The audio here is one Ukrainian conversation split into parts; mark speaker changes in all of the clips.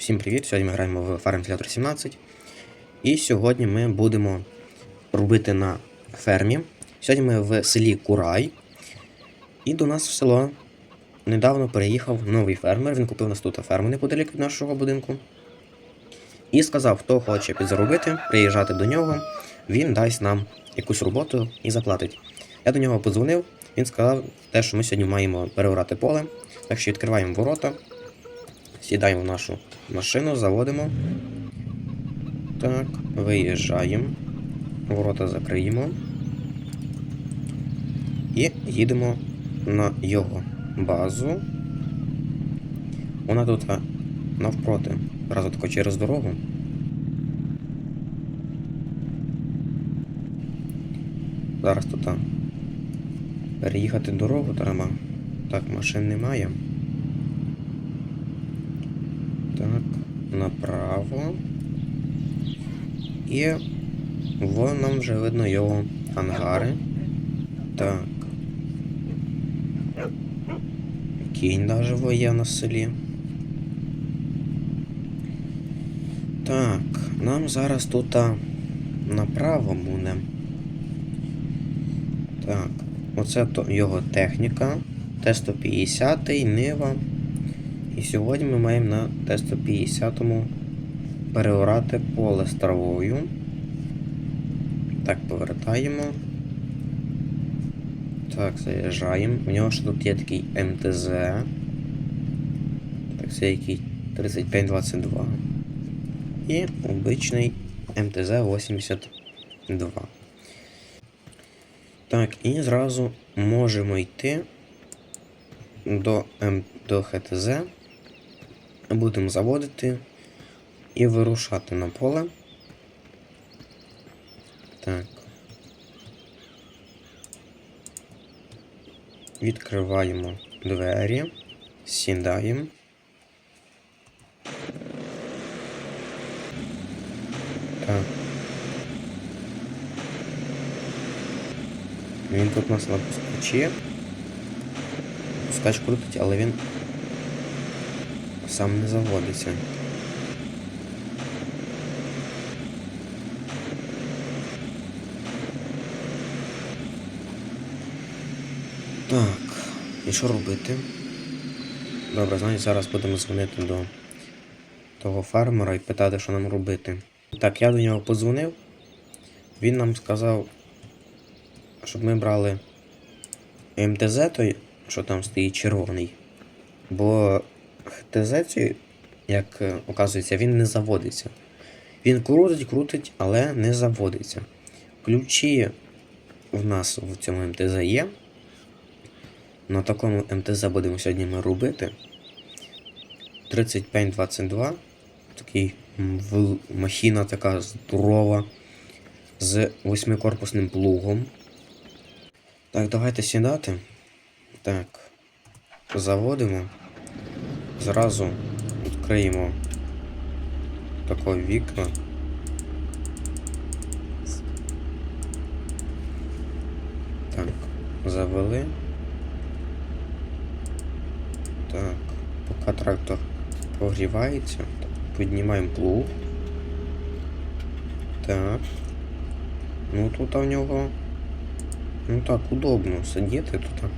Speaker 1: Всім привіт! Сьогодні ми граємо в Farm Simulator 17. І сьогодні ми будемо робити на фермі. Сьогодні ми в селі Курай. І до нас в село недавно переїхав новий фермер. Він купив нас тут ферму неподалік від нашого будинку. І сказав, хто хоче підзаробити, приїжджати до нього, він дасть нам якусь роботу і заплатить. Я до нього подзвонив, він сказав, те, що ми сьогодні маємо переорати поле. Так що відкриваємо ворота. Сідаємо в нашу машину, заводимо. Так, виїжджаємо. Ворота закриємо. І їдемо на його базу. Вона тут навпроти. Разу тако через дорогу. Зараз тут переїхати дорогу треба. Так, машин немає. Так, направо. І вон нам вже видно його ангари. Так. Кінь даже є на селі. Так, нам зараз тут направо буде. Так, оце його техніка. Т-150, Нива. І сьогодні ми маємо на Т-150 переорати поле з травою. Так, повертаємо. Так, заїжджаємо. У нього ще тут є такий МТЗ. Так, це який 3522. І обичний МТЗ-82. Так, і зразу можемо йти до, М, до ХТЗ. Будемо заводити і вирушати на поле. Так. Відкриваємо двері, сідаємо. Так. Він тут нас на пускачі. Пускач крутить, але він сам не заводиться. Так, і що робити? Добре, значить зараз будемо дзвонити до того фермера і питати, що нам робити. Так, я до нього подзвонив. Він нам сказав, щоб ми брали МТЗ той, що там стоїть червоний. Бо ХТЗ, як е, оказується, він не заводиться. Він крутить, крутить, але не заводиться. Ключі в нас в цьому МТЗ є. На такому МТЗ будемо сьогодні ми робити. 3522. Такий махіна така здорова. З восьмикорпусним плугом. Так, давайте сідати. Так. Заводимо. Зразу відкриємо таке вікно. Так, завели. Так, поки трактор прогрівається, піднімаємо плуг. Так. Ну тут у нього. Ну так, удобно сидіти тут.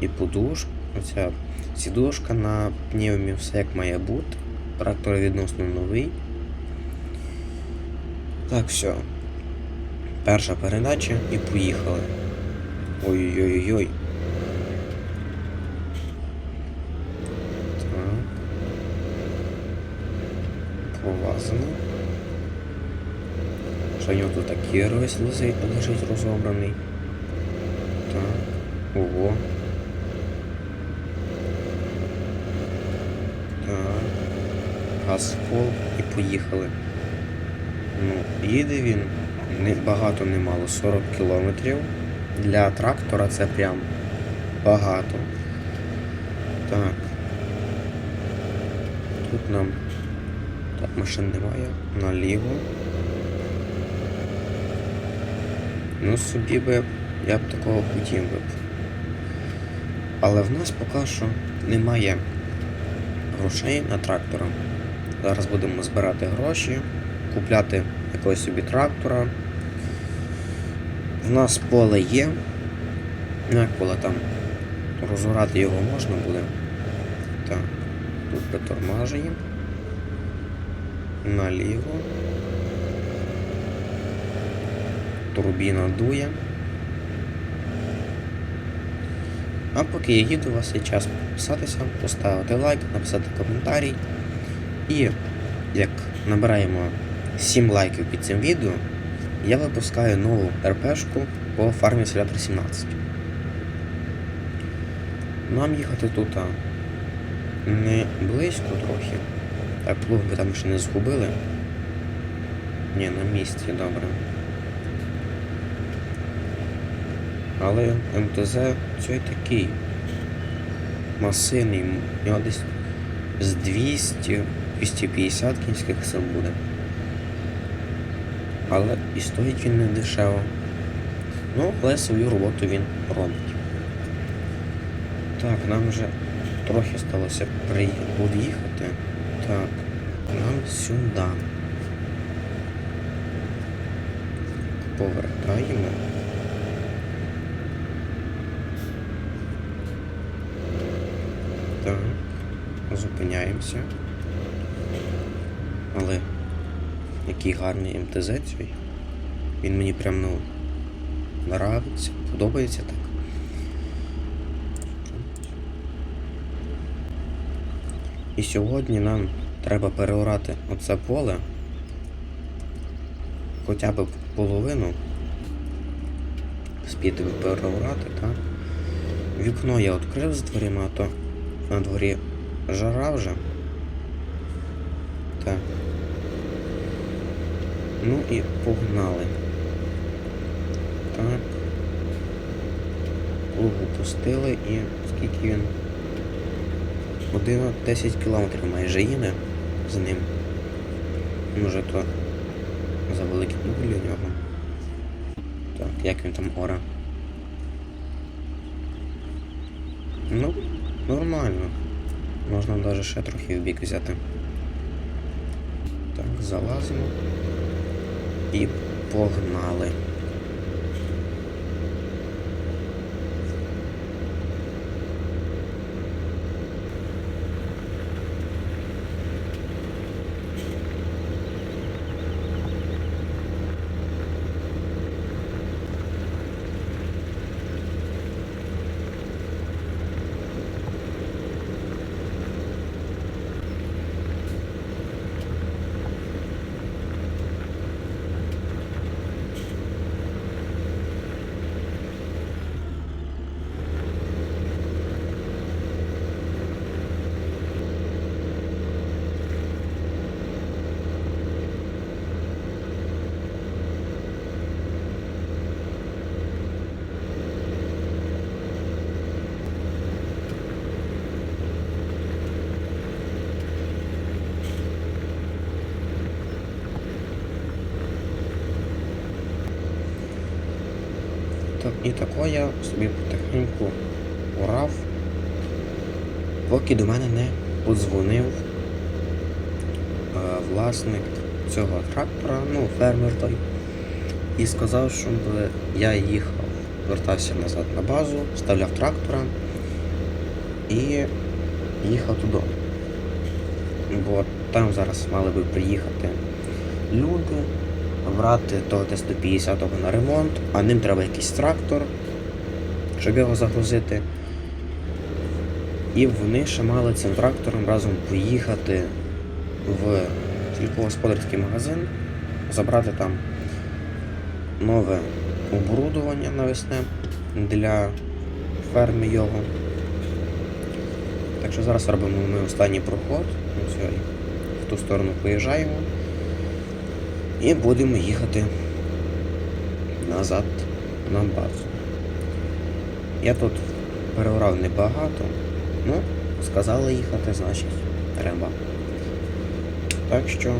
Speaker 1: І подушка, оця сідушка на пневмі, все як має бути. Трактор відносно новий. Так, все. Перша передача і поїхали. Ой-ой-ой-ой. Так. Повазано. Що в нього тут такий лежить, лежить розобраний. Так. Ого. Так. Газ-фол і поїхали. Ну, їде він не, багато не мало, 40 кілометрів. Для трактора це прям багато. Так. Тут нам. Так, машин немає. Наліво. Ну, собі би я б такого хотів би. Але в нас поки що немає грошей на трактора. Зараз будемо збирати гроші, купляти якогось собі трактора. В нас поле є. Ну, як поле там розгорати його можна буде. Так, тут притормажуємо. Наліво. Турбіна дує. А поки я їду, у вас є час підписатися, поставити лайк, написати коментарій. І як набираємо 7 лайків під цим відео, я випускаю нову РПшку по фармі Simulator 17. Нам їхати тут не близько трохи. Так, плуг би там ще не згубили. Ні, на місці, добре. Але МТЗ цей такий масивний, у нього десь з 200 250 кінських сил буде. Але і стоїть він не дешево. Ну, але свою роботу він робить. Так, нам вже трохи сталося при... під'їхати. Так, нам сюди. Повертаємо. Так, зупиняємося. Але який гарний МТЗ цей. Він мені прям ну нравиться, подобається так. І сьогодні нам треба переорати оце поле. Хоча б половину. Спіти переорати, так? Вікно я відкрив з дверима, а то на дворі жара вже. Так. Ну і погнали. Так. Лугу пустили і скільки він? Година 10 кілометрів майже їде з ним. Може то за великий плуг для нього. Так, як він там ора? Ну, нормально. Можна навіть ще трохи в бік взяти. Так, залазимо. І погнали. Так, і тако я собі потихеньку урав, поки до мене не подзвонив е, власник цього трактора, ну, фермер той, і сказав, щоб я їхав, вертався назад на базу, вставляв трактора і їхав туди. Бо там зараз мали би приїхати люди, брати того Т-150 на ремонт, а ним треба якийсь трактор, щоб його загрузити. І вони ще мали цим трактором разом поїхати в сільськогосподарський магазин, забрати там нове оборудовання навесне для ферми його. Так що зараз робимо ми останній проход, Ось в ту сторону поїжджаємо. І будемо їхати назад на базу. Я тут переорав небагато, ну, сказали їхати, значить, треба. Так що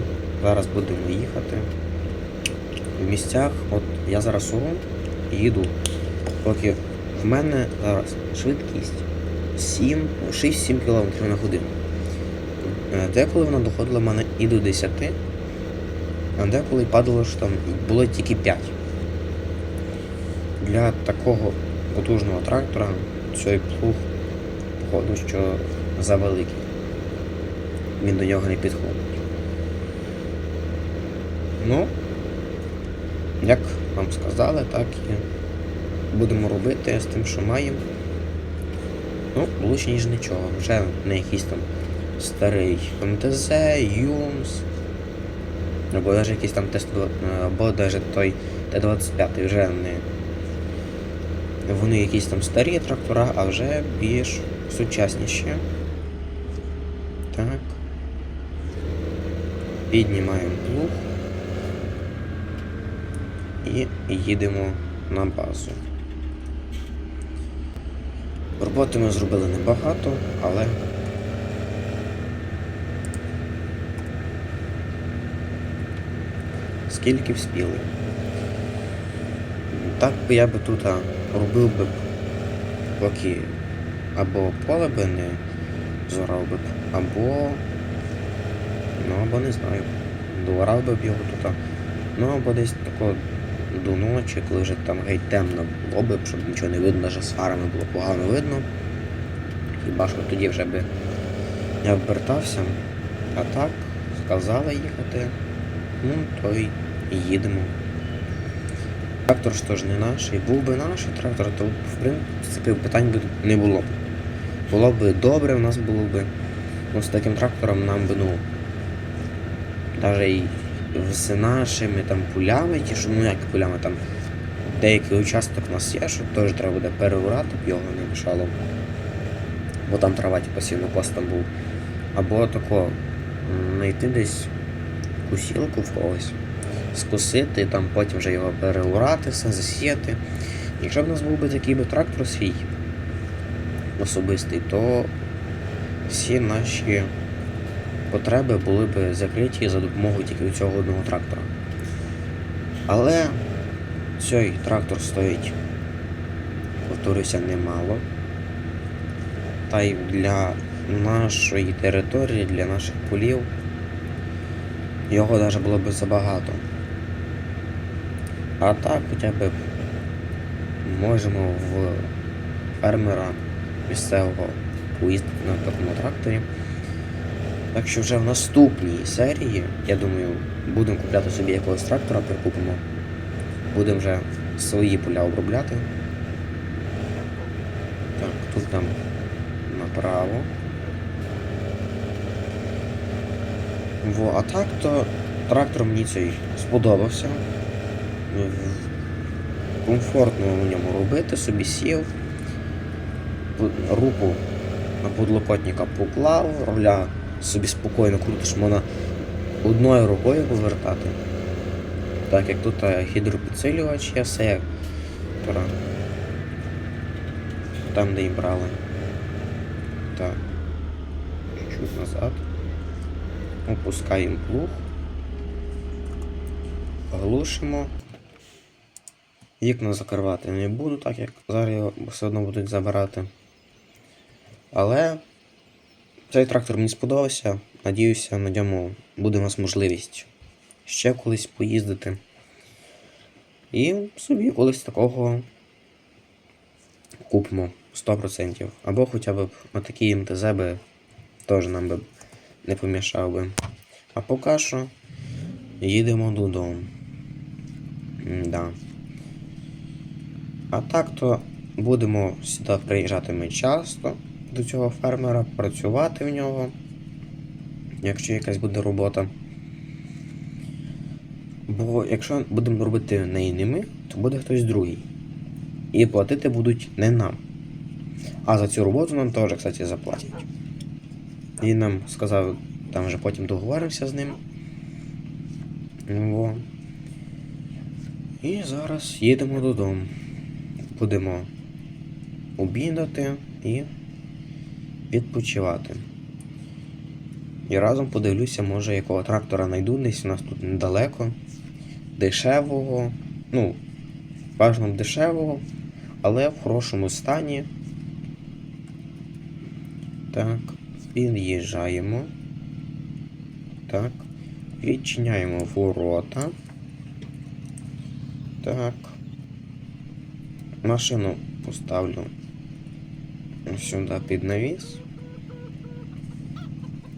Speaker 1: зараз будемо їхати. В місцях, от я зараз уру їду, поки в мене зараз швидкість 6-7 км на годину. Е, Деколи вона доходила в мене і до 10, а деколи падало, що там було тільки 5. Для такого потужного трактора цей плуг, походу, що завеликий. Він до нього не підходить. Ну, як вам сказали, так і будемо робити з тим, що маємо. Ну, лучше, ніж нічого. Вже не якийсь там старий МТЗ, Юмс. Або навіть якийсь там тест, або навіть той Т-25 вже не. Вони якісь там старі трактора, а вже більш сучасніші. Так. Піднімаємо плуг. І їдемо на базу. Роботи ми зробили небагато, але скільки вспіли. Так я би тут робив би поки або поле би не зорав би, або. Ну, або не знаю. Доорав би б його тут. Ну, або десь тако до ночі, коли вже там геть темно було б, щоб нічого не видно, навіть з фарами було погано видно. Хіба що тоді вже би я вертався. А так, сказали їхати. Ну, то й їдемо. Трактор ж то ж не наш, і був би наш трактор, то в принципі питань би не було б. Було б добре, в нас було б. Ну, з таким трактором нам би, ну. Навіть і з нашими там полями, ті, що ну як полями там деякий участок у нас є, що теж треба буде переурати, б його не мішало. Бо там трава типу сінокос там був. Або тако знайти десь кусілку в когось, скусити, там потім вже його переурати, все засіяти. Якщо б у нас був би такий би трактор свій особистий, то всі наші потреби були б закриті за допомогою тільки цього одного трактора. Але цей трактор стоїть, повторюся, немало. Та й для нашої території, для наших полів його навіть було б забагато. А так хоча б можемо в фермера місцевого поїздити на такому тракторі. Так що вже в наступній серії, я думаю, будемо купляти собі якогось трактора, прикупимо. Будемо вже свої поля обробляти. Так, тут там направо. Во, а так то трактор мені цей сподобався. Комфортно в ньому робити, собі сів, руку на подлокотника поклав, руля собі спокійно крутиш, можна одною рукою повертати. Так як тут е, гідропідсилювач є, все як. Там, де і брали. Так. Чуть-чуть назад. Опускаємо плуг. Глушимо. Вікна закривати не буду, так як зараз його все одно будуть забирати. Але цей трактор мені сподобався. Надіюся, на ньому буде у нас можливість ще колись поїздити. І собі колись такого купимо 100%. Або хоча б отакий МТЗ би теж нам би не помішав би. А поки що їдемо додому. Да. А так то будемо сюди приїжджати ми часто до цього фермера, працювати в нього, якщо якась буде робота. Бо якщо будемо робити неї не ми, то буде хтось другий. І платити будуть не нам. А за цю роботу нам теж, кстати, заплатять. Він нам сказав, там вже потім договорився з ним. Во. І зараз їдемо додому. Будемо обідати і відпочивати. І разом подивлюся, може, якого трактора знайду десь у нас тут недалеко. Дешевого. Ну, бажано дешевого, але в хорошому стані. Так, під'їжджаємо. Так. Відчиняємо ворота. Так. Машину поставлю сюди під навіс.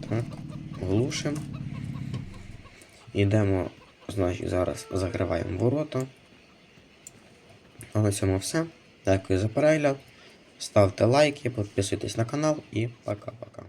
Speaker 1: Так. Глушимо. Йдемо, значить, зараз закриваємо ворота. А на цьому все. Дякую за перегляд. Ставте лайки, підписуйтесь на канал і пока-пока.